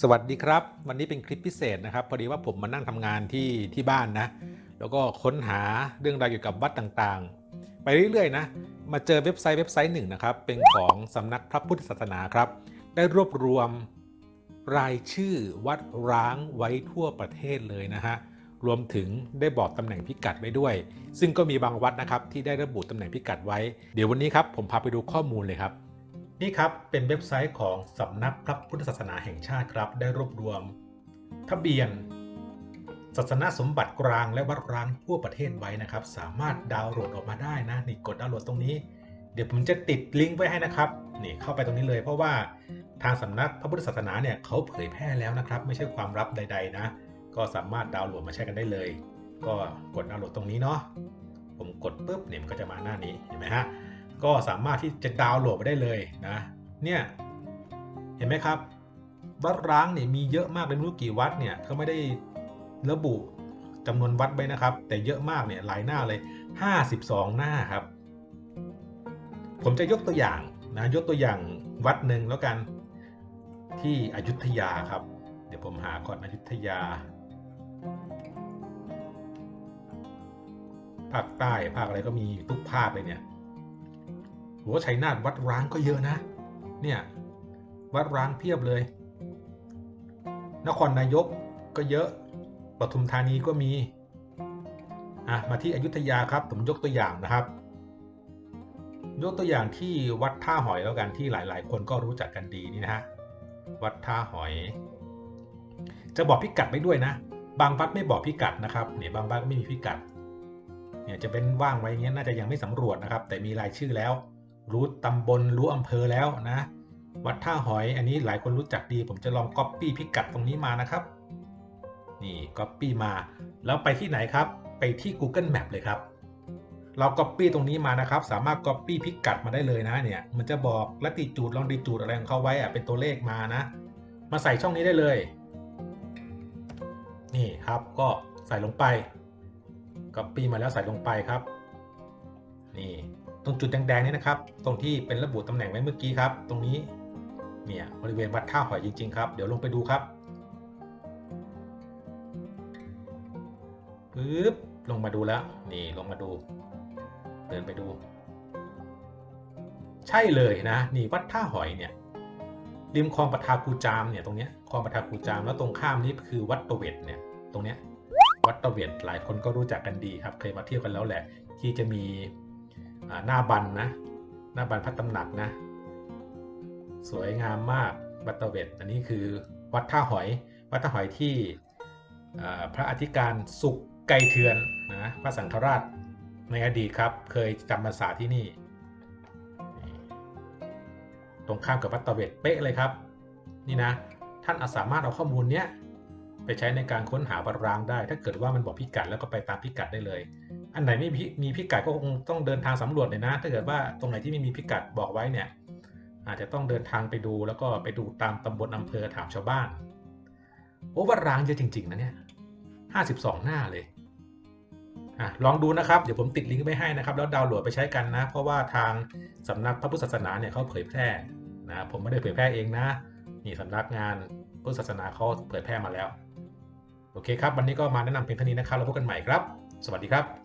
สวัสดีครับ วันนี้เป็นคลิปพิเศษนะครับพอดีว่าผมมานั่งทำงานที่ที่บ้านนะ แล้วก็ค้นหาเรื่องราวเกี่ยวกับวัดต่างๆ ไปเรื่อยๆนะมาเจอเว็บไซต์เว็บไซต์หนึ่งนะครับ เป็นของสำนักพระพุทธศาสนาครับ ได้รวบรวมรายชื่อวัดร้างไว้ทั่วประเทศเลยนะฮะรวมถึงได้บอกตำแหน่งพิกัดไว้ด้วย ซึ่งก็มีบางวัดนะครับที่ได้ระบุตำแหน่งพิกัดไว้ เดี๋ยววันนี้ครับผมพาไปดูข้อมูลเลยครับ นี่ครับเป็นเว็บไซต์ของสำนักพระพุทธศาสนาแห่งชาติครับ ได้รวบรวม ทะเบียน ศาสนาสมบัติกลางและวัดร้างทั่วประเทศไว้นะครับ สามารถดาวน์โหลดออกมาได้นะนี่กดดาวน์โหลดตรงนี้ เดี๋ยวผมจะติดลิงก์ไว้ให้นะครับนี่เข้าไปตรงนี้เลย เพราะว่าทางสำนักพระพุทธศาสนาเนี่ยเขาเผยแพร่แล้วนะครับ ไม่ใช่ความลับใด ๆ นะ ก็สามารถดาวน์โหลดมาใช้กันได้เลย ก็กดดาวน์โหลดตรงนี้เนาะผมกดปุ๊บเนี่ยมันก็จะมาหน้านี้เห็นไหมฮะ ก็สามารถที่จะดาวน์โหลดไปได้เลยนะเนี่ยเห็นไหมครับ วัดร้างเนี่ยมีเยอะมากเลยไม่รู้กี่วัดเนี่ยเขาไม่ได้ระบุจำนวนวัดไว้นะครับ แต่เยอะมากเนี่ยหลายหน้าเลย 52 หน้าครับ ผมจะยกตัวอย่างนะยกตัวอย่างวัดหนึ่งแล้วกันที่อยุธยาครับ เดี๋ยวผมหาก่อนอยุธยาภาคใต้ภาคอะไรก็มีทุกภาคเลยเนี่ย หัวชัยนาทวัดร้างก็เยอะนะ เนี่ย วัดร้างเพียบเลย นครนายกก็เยอะ ปทุมธานีก็มี อะ มาที่อยุธยาครับ ผมยกตัวอย่างนะครับ ยกตัวอย่างที่วัดท่าหอยแล้วกันที่หลาย ๆ คนก็รู้จักกันดีนี่นะฮะ วัดท่าหอย จะบอกพิกัดไว้ด้วยนะ บางวัดไม่บอกพิกัดนะครับ เนี่ยบางวัดไม่มีพิกัด เนี่ยจะเป็นว่างไว้เงี้ยน่าจะยังไม่สำรวจนะครับ แต่มีรายชื่อแล้ว รู้ตำบลรู้อำเภอแล้วนะ วัดท่าหอยอันนี้หลายคนรู้จักดี ผมจะลองก๊อปปี้พิกัดตรงนี้มานะครับ นี่ก๊อปปี้มา แล้วไปที่ไหนครับ ไปที่ Google Map เลยครับ เราก๊อปปี้ตรงนี้มานะครับ สามารถก๊อปปี้พิกัดมาได้เลยนะเนี่ย มันจะบอกลัติจูดลองดิจูดอะไรของเขาไว้อะเป็นตัวเลขมานะ มาใส่ช่องนี้ได้เลย นี่ครับก็ใส่ลงไปก๊อปปี้มาแล้วใส่ลงไปครับ นี่ ตรงจุดแดงๆนี่นะครับ ตรงที่เป็นระบุตำแหน่งไว้เมื่อกี้ครับ ตรงนี้เนี่ยบริเวณวัดท่าหอยจริงๆครับ เดี๋ยวลงไปดูครับปึ๊บลงมาดูแล้วนี่ลงมาดู เดินไปดู ใช่เลยนะ นี่วัดท่าหอยเนี่ยริมคลองปทาคูจามเนี่ยตรงเนี้ยคลองปทาคูจามแล้วตรงข้ามนี้คือวัดตะเวทเนี่ยตรงเนี้ยวัดตะเวทหลายคนก็รู้จักกันดีครับ เคยมาเที่ยวกันแล้วแหละ ที่จะมี หน้าบันนะ หน้าบันพระตำหนักนะ สวยงามมากวัดตะเวทอันนี้คือวัดท่าหอย วัดท่าหอยที่พระอธิการสุขไกรเทือนนะพระสังฆราชในอดีตครับ เคยจำพรรษาที่นี่ ตรงข้ามกับวัดตะเวทเป๊ะเลยครับ นี่นะ ท่านอาสามารถเอาข้อมูลเนี้ยไปใช้ในการค้นหาวัดร้างได้ ถ้าเกิดว่ามันบอกพิกัดแล้วก็ไปตามพิกัดได้เลย อันไหนไม่มีพิกัดก็คงต้องเดินทางสำรวจเลยนะ ถ้าเกิดว่าตรงไหนที่ไม่มีพิกัดบอกไว้เนี่ย อาจจะต้องเดินทางไปดูแล้วก็ไปดูตามตำบลอำเภอถามชาวบ้าน โอ้วัดร้างเยอะจริง ๆ นะเนี่ยห้าสิบสองหน้าเลยอะลองดูนะครับ เดี๋ยวผมติดลิงก์ไว้ให้นะครับ แล้วดาวน์โหลดไปใช้กันนะ เพราะว่าทางสำนักพระพุทธศาสนาเนี่ยเขาเผยแพร่นะผมไม่ได้เผยแพร่เองนะนี่สำนักงานพุทธศาสนาเขาเผยแพร่มาแล้ว โอเคครับ วันนี้ก็มาแนะนำเพียงเท่านี้นะครับ แล้วพบกันใหม่ครับ สวัสดีครับ